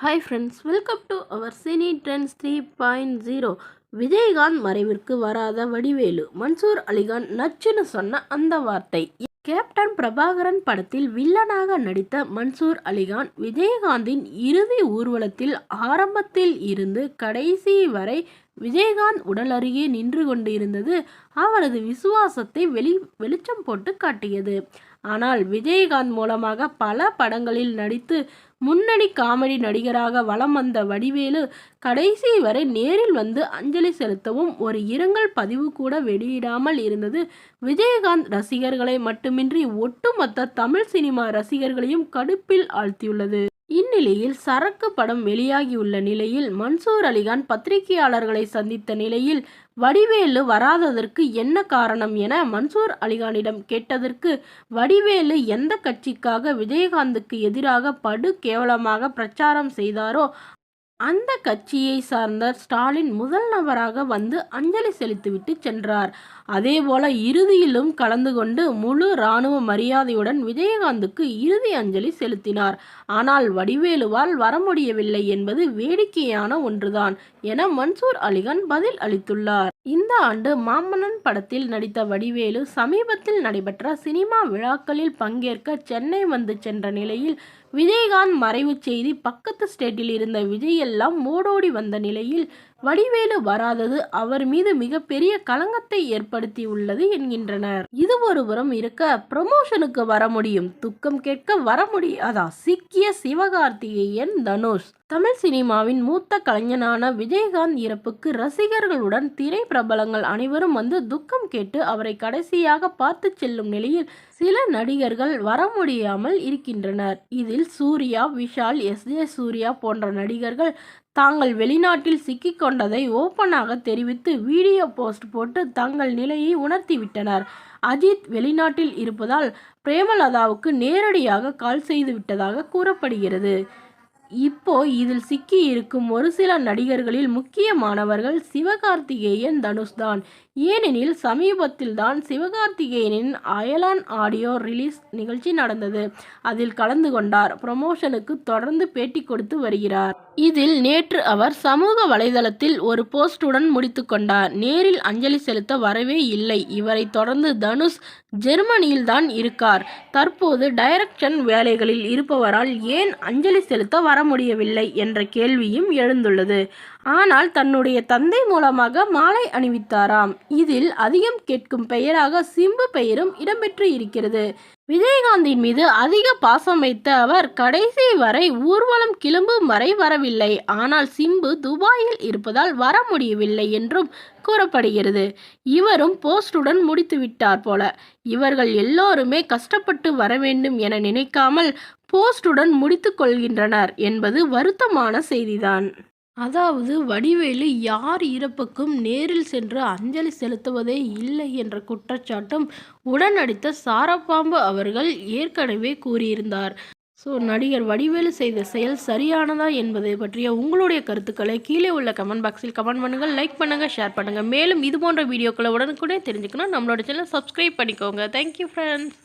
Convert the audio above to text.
Hi friends welcome to our cine trends three point zero Vijayakanth மறைவிற்கு வராத வடிவேலு. மன்சூர் அலிகான் நச்சுன்னு சொன்ன அந்த வார்த்தை. கேப்டன் பிரபாகரன் படத்தில் வில்லனாக நடித்த மன்சூர் அலிகான் விஜயகாந்தின் இறுதி ஊர்வலத்தில் ஆரம்பத்தில் இருந்து கடைசி வரை விஜயகாந்த் உடல் அருகே நின்று கொண்டிருந்தது அவரது விசுவாசத்தை வெளி வெளிச்சம் போட்டு காட்டியது. ஆனால் விஜயகாந்த் மூலமாக பல படங்களில் நடித்து முன்னணி காமெடி நடிகராக வலம் வந்த வடிவேலு கடைசி வரை நேரில் வந்து அஞ்சலி செலுத்தவும் ஒரு இரங்கல் பதிவு கூட வெளியிடாமல் இருந்தது. விஜயகாந்த் ரசிகர்களை மட்டுமின்றி ஒட்டுமொத்த தமிழ் சினிமா ரசிகர்களையும் கடுப்பில் ஆழ்த்தியுள்ளது. இந்நிலையில் சரக்கு படம் வெளியாகியுள்ள நிலையில் மன்சூர் அலிகான் பத்திரிகையாளர்களை சந்தித்த நிலையில் வடிவேலு வராததற்கு என்ன காரணம் என மன்சூர் அலிகானிடம் கேட்டதற்கு வடிவேலு எந்த கட்சிக்காக விஜயகாந்துக்கு எதிராக படு கேவலமாக பிரச்சாரம் செய்தாரோ அந்த கட்சியை சார்ந்த ஸ்டாலின் முதல் நபராக வந்து அஞ்சலி செலுத்திவிட்டு சென்றார். அதேபோல இறுதியிலும் கலந்து கொண்டு முழு இராணுவ மரியாதையுடன் விஜயகாந்துக்கு இறுதி அஞ்சலி செலுத்தினார். ஆனால் வடிவேலுவால் வர முடியவில்லை என்பது வேடிக்கையான ஒன்றுதான் என மன்சூர் அலிகான் பதில் அளித்துள்ளார். இந்த ஆண்டு மாமன்னன் படத்தில் நடித்த வடிவேலு சமீபத்தில் நடைபெற்ற சினிமா விழாக்களில் பங்கேற்க சென்னை வந்து சென்ற நிலையில் விஜயகாந்த் மறைவு செய்தி பக்கத்து ஸ்டேட்டில் இருந்த விஜய் எல்லாம் ஓடோடி வந்த நிலையில் வடிவேலு வராதது அவர் மீது மிகப்பெரிய களங்கத்தை ஏற்படுத்தி உள்ளது என்கின்றனர். இது ஒருபுறம் இருக்க ப்ரமோஷனுக்கு வர முடியும். துக்கம் கேட்க வர முடியாதா? இயக்கிய சிவகார்த்திகேயன் தனுஷ். தமிழ் சினிமாவின் மூத்த கலைஞனான விஜயகாந்த் இறப்புக்கு ரசிகர்களுடன் திரை பிரபலங்கள் அனைவரும் வந்து துக்கம் கேட்டு அவரை கடைசியாக பார்த்து செல்லும் நிலையில் சில நடிகர்கள் வர முடியாமல் இருக்கின்றனர். இதில் சூர்யா விஷால் எஸ். ஜே. சூர்யா போன்ற நடிகர்கள் தாங்கள் வெளிநாட்டில் சிக்கிக்கொண்டதை ஓப்பனாக தெரிவித்து வீடியோ போஸ்ட் போட்டு தங்கள் நிலையை உணர்த்திவிட்டனர் அஜித் வெளிநாட்டில் இருப்பதால் பிரேமலதாவுக்கு நேரடியாக கால் செய்து விட்டதாக கூறப்படுகிறது. இப்போ இதில் சிக்கி இருக்கும் ஒரு சில நடிகர்களில் முக்கியமானவர்கள் சிவகார்த்திகேயன் தனுஷ் தான் ஏனெனில் சமீபத்தில் தான் சிவகார்த்திகேயனின் அயலான் ஆடியோ ரிலீஸ் நிகழ்ச்சி நடந்தது. அதில் கலந்து கொண்டார். ப்ரமோஷனுக்கு தொடர்ந்து பேட்டி கொடுத்து வருகிறார். இதில் நேற்று அவர் சமூக வலைதளத்தில் ஒரு போஸ்டுடன் முடித்து கொண்டார். நேரில் அஞ்சலி செலுத்த வரவே இல்லை. இவரை தொடர்ந்து தனுஷ் ஜெர்மனியில் தான் இருக்கார். தற்போது டைரக்ஷன் வேலைகளில் இருப்பவரால் ஏன் அஞ்சலி செலுத்த வர முடியவில்லை? என்ற கேள்வியும் எழுந்துள்ளது. ஆனால் தன்னுடைய தந்தை மூலமாக மாலை அணிவித்தாராம். இதில் அதிகம் கேட்கும் பெயராக சிம்பு பெயரும் இடம்பெற்று இருக்கிறது. விஜயகாந்தின் மீது அதிக பாசம் வைத்த அவர் கடைசி வரை ஊர்வலம் கிளம்பும் வரை வரவில்லை. ஆனால் சிம்பு துபாயில் இருப்பதால் வர முடியவில்லை என்றும் கூறப்படுகிறது. இவரும் போஸ்டுடன் முடித்துவிட்டார் போல. இவர்கள் எல்லோருமே கஷ்டப்பட்டு வர வேண்டும் என நினைக்காமல் போஸ்டுடன் முடித்து கொள்கின்றனர் என்பது வருத்தமான செய்திதான். அதாவது வடிவேலு யார் இறப்புக்கும் நேரில் சென்று அஞ்சலி செலுத்துவதே இல்லை என்ற குற்றச்சாட்டும் உடன் நடித்த சாரப்பாம்பு அவர்கள் ஏற்கனவே கூறியிருந்தார். ஸோ நடிகர் வடிவேலு செய்த செயல் சரியானதா என்பதை பற்றிய உங்களுடைய கருத்துக்களை கீழே உள்ள கமெண்ட் பாக்ஸில் கமெண்ட் பண்ணுங்கள் லைக் பண்ணுங்கள் ஷேர் பண்ணுங்கள் மேலும் இது போன்ற வீடியோக்களை உடனுக்குடனே தெரிஞ்சுக்கணும். நம்மளோட சேனல் சப்ஸ்கிரைப் பண்ணிக்கோங்க. Thank you friends